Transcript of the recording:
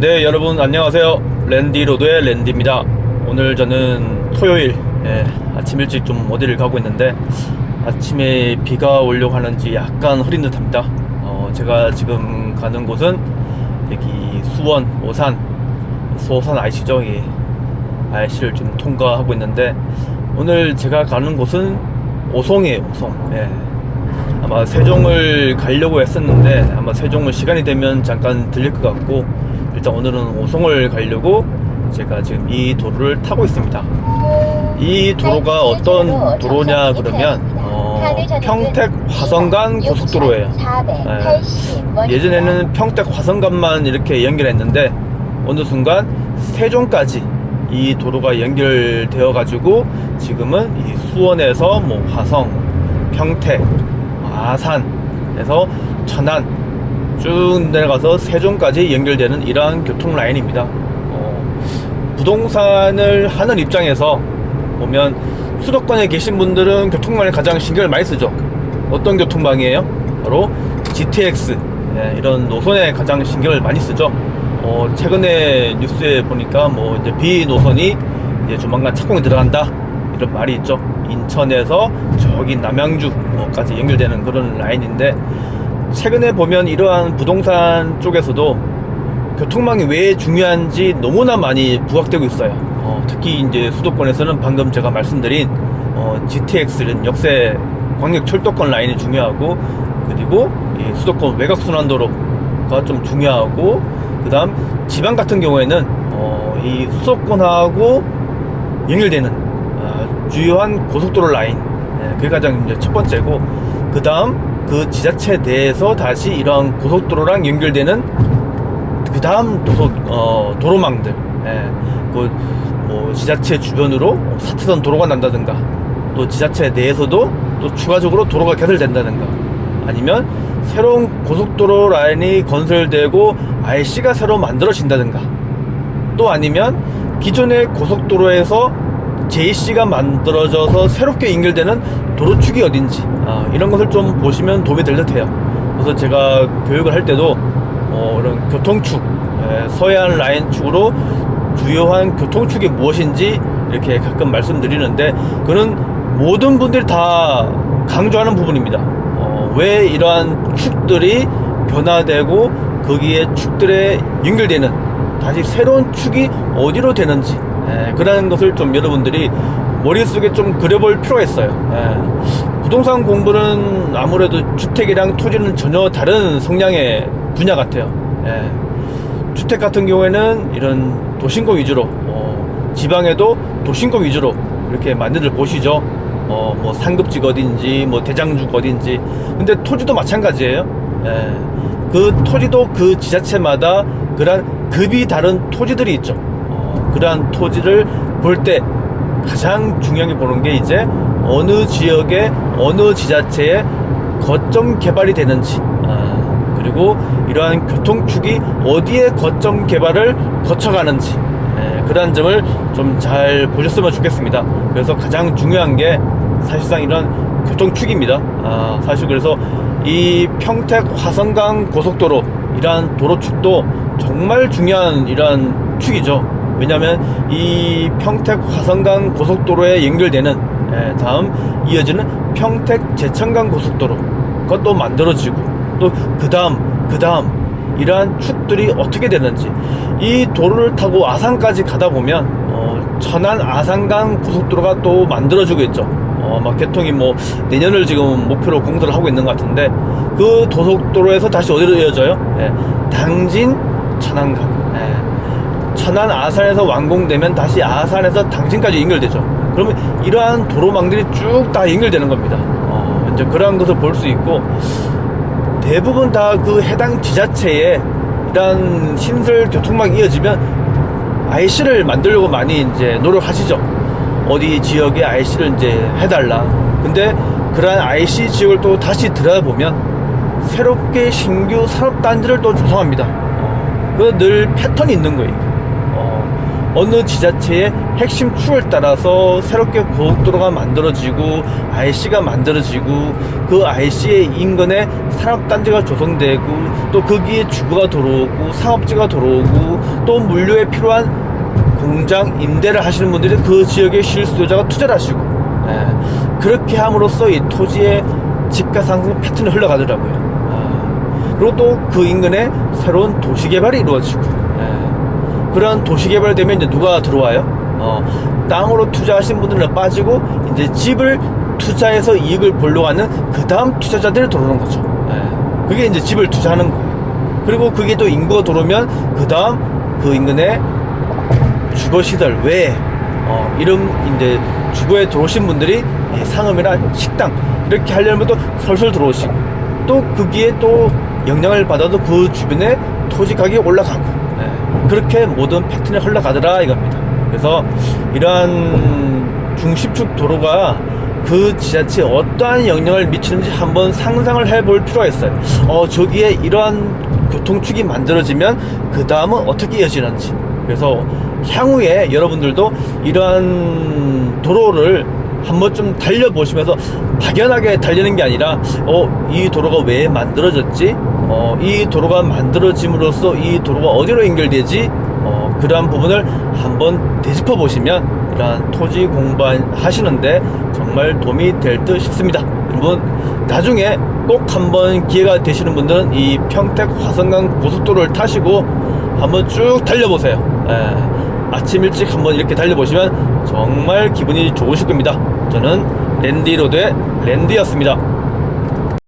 네 여러분 안녕하세요. 랜디로드의 랜디입니다. 오늘 저는 토요일 예, 아침 일찍 좀 어디를 가고 있는데 아침에 비가 오려고 하는지 약간 흐린 듯 합니다. 어, 제가 지금 가는 곳은 여기 수원 오산 소산 아시죠? 이 IC를 좀 통과하고 있는데 오늘 제가 가는 곳은 오송이에요 오송. 예. 아마 세종을 가려고 했었는데 아마 세종은 시간이 되면 잠깐 들릴 것 같고 일단 오늘은 오송을 가려고 제가 지금 이 도로를 타고 있습니다. 이 도로가 어떤 도로냐 그러면 어, 평택 화성간 고속도로예요. 예. 예전에는 평택 화성간만 이렇게 연결했는데 어느 순간 세종까지 이 도로가 연결되어 가지고 지금은 이 수원에서 뭐 화성, 평택, 아산에서 천안 쭉 내려가서 세종까지 연결되는 이러한 교통 라인입니다. 어, 부동산을 하는 입장에서 보면 수도권에 계신 분들은 교통망에 가장 신경을 많이 쓰죠. 어떤 교통망이에요? 바로 GTX 예, 이런 노선에 가장 신경을 많이 쓰죠. 어, 최근에 뉴스에 보니까 뭐 이제 B 노선이 이제 조만간 착공이 들어간다 이런 말이 있죠. 인천에서 저기 남양주까지 연결되는 그런 라인인데 최근에 보면 이러한 부동산 쪽에서도 교통망이 왜 중요한지 너무나 많이 부각되고 있어요. 어, 특히 이제 수도권에서는 방금 제가 말씀드린 어, GTX는 역세 광역 철도권 라인이 중요하고 그리고 이 수도권 외곽 순환도로가 좀 중요하고 그다음 지방 같은 경우에는 어, 이 수도권하고 연결되는 어, 주요한 고속도로 라인 예, 그게 가장 이제 첫 번째고 그 다음 그 지자체 내에서 다시 이런 고속도로랑 연결되는 그 다음 도로, 어, 도로망들 예, 그 뭐 지자체 주변으로 사트선 도로가 난다든가 또 지자체 내에서도 또 추가적으로 도로가 개설된다든가 아니면 새로운 고속도로 라인이 건설되고 IC가 새로 만들어진다든가 또 아니면 기존의 고속도로에서 JC가 만들어져서 새롭게 연결되는 도로축이 어딘지 아, 이런 것을 좀 보시면 도움이 될 듯해요. 그래서 제가 교육을 할 때도 어, 이런 교통축 예, 서해안 라인 축으로 주요한 교통축이 무엇인지 이렇게 가끔 말씀드리는데 그는 모든 분들이 다 강조하는 부분입니다. 어, 왜 이러한 축들이 변화되고 거기에 축들에 연결되는 다시 새로운 축이 어디로 되는지 예, 그러는 것을 좀 여러분들이 머릿속에 좀 그려볼 필요가 있어요. 예, 부동산 공부는 아무래도 주택이랑 토지는 전혀 다른 성향의 분야 같아요. 예, 주택 같은 경우에는 이런 도심권 위주로, 어, 지방에도 도심권 위주로 이렇게 많이들 보시죠. 어, 뭐 상급지가 어딘지, 뭐 대장주가 어딘지. 근데 토지도 마찬가지예요. 예, 그 토지도 그 지자체마다 그런 급이 다른 토지들이 있죠. 어, 그러한 토지를 볼 때 가장 중요하게 보는 게 이제 어느 지역에 어느 지자체에 거점 개발이 되는지 아, 그리고 이러한 교통축이 어디에 거점 개발을 거쳐가는지 예, 그러한 점을 좀 잘 보셨으면 좋겠습니다. 그래서 가장 중요한 게 사실상 이런 교통축입니다. 아, 사실 그래서 이 평택 화성강 고속도로 이러한 도로축도 정말 중요한 이러한 축이죠. 왜냐하면 이 평택 화성강 고속도로에 연결되는 예, 다음 이어지는 평택 제천강 고속도로 그것도 만들어지고 또 그 다음 그 다음 이러한 축들이 어떻게 되는지 이 도로를 타고 아산까지 가다 보면 어, 천안 아산강 고속도로가 또 만들어지고 있죠. 어, 막 개통이 뭐 내년을 지금 목표로 공사를 하고 있는 것 같은데 그 고속도로에서 다시 어디로 이어져요? 예, 당진 천안강. 예. 천안 아산에서 완공되면 다시 아산에서 당진까지 연결되죠. 그러면 이러한 도로망들이 쭉 다 연결되는 겁니다. 어, 이제 그러한 것을 볼 수 있고 대부분 다 그 해당 지자체에 이러한 신설 교통망이 이어지면 IC를 만들려고 많이 이제 노력하시죠. 어디 지역에 IC를 이제 해달라. 근데 그러한 IC 지역을 또 다시 들여다보면 새롭게 신규 산업 단지를 또 조성합니다. 어, 그늘 패턴이 있는 거예요. 어, 어느 지자체의 핵심 축을 따라서 새롭게 고속도로가 만들어지고 IC가 만들어지고 그 IC의 인근에 산업단지가 조성되고 또 거기에 주거가 들어오고 상업지가 들어오고 또 물류에 필요한 공장 임대를 하시는 분들이 그 지역의 실수요자가 투자를 하시고 예, 그렇게 함으로써 이 토지의 집가 상승 패턴이 흘러가더라고요. 아, 그리고 또 그 인근에 새로운 도시 개발이 이루어지고 예, 그런 도시 개발되면 이제 누가 들어와요? 어, 땅으로 투자하신 분들은 빠지고 이제 집을 투자해서 이익을 보려고 하는 그 다음 투자자들이 들어오는 거죠. 예, 그게 이제 집을 투자하는 거예요. 그리고 그게 또 인구가 들어오면 그 다음 그 인근에 주거 시설 외에 어, 이런 이제 주거에 들어오신 분들이 이 상업이나 식당 이렇게 하려면 또 설설 들어오시고 또 거기에 또 영향을 받아도 그 주변에 토지 가격이 올라가고 예, 그렇게 모든 패턴이 흘러가더라 이겁니다. 그래서 이러한 중심축 도로가 그 지자체에 어떠한 영향을 미치는지 한번 상상을 해볼 필요가 있어요. 어, 저기에 이러한 교통축이 만들어지면 그 다음은 어떻게 이어지는지. 그래서 향후에 여러분들도 이러한 도로를 한번 좀 달려보시면서 막연하게 달리는 게 아니라 어, 이 도로가 왜 만들어졌지? 어, 이 도로가 만들어짐으로써 이 도로가 어디로 연결되지? 어, 그러한 부분을 한번 되짚어 보시면 이러한 토지 공부하시는데 정말 도움이 될 듯 싶습니다. 여러분 나중에 꼭 한번 기회가 되시는 분들은 이 평택 화성강 고속도로를 타시고 한번 쭉 달려보세요. 예, 아침 일찍 한번 이렇게 달려보시면 정말 기분이 좋으실 겁니다. 저는 랜디로드의 랜디였습니다.